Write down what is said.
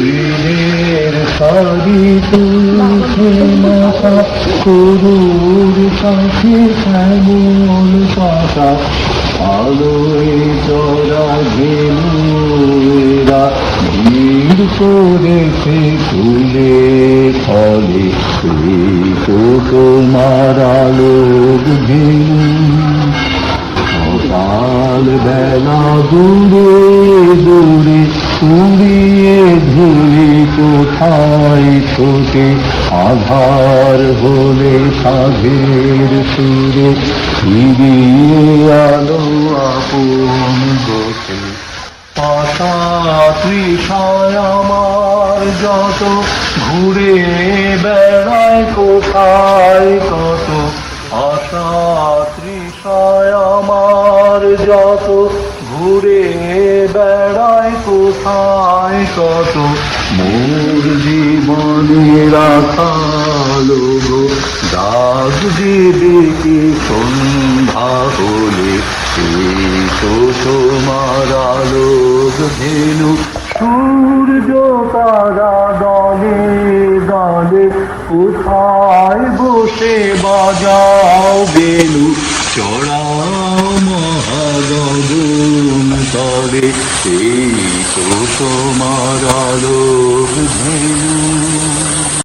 দিনের সারি তুলছে মাথা। করুর কাছে শ্যামল পাতা। আলোয় চড়া ঘেনুরা ভিড় করেছে ফুলে ফলে। তো তোমার আলোক বেলা দূরে দূরে ধুলি কোথায় ছোটে আধার হলে সাধের সুরে ফিরিয়ে আলো আপন তৃষায় আমার যত, ঘুরে বেড়ায় কোথায় কত আশা তৃষায় আমার যত, ঘুরে বেড়ায় কোথায় কত জীবনে গো দাগ দিদি কি সন্ধ্যা হলে তো তোমার আলোক ধেনু। সূর্য তারা দলে দলে কোথায় বসে বাজাও বেলু চড়াও মহাগগন তলে এই তো তোমার আলোক ধেনু।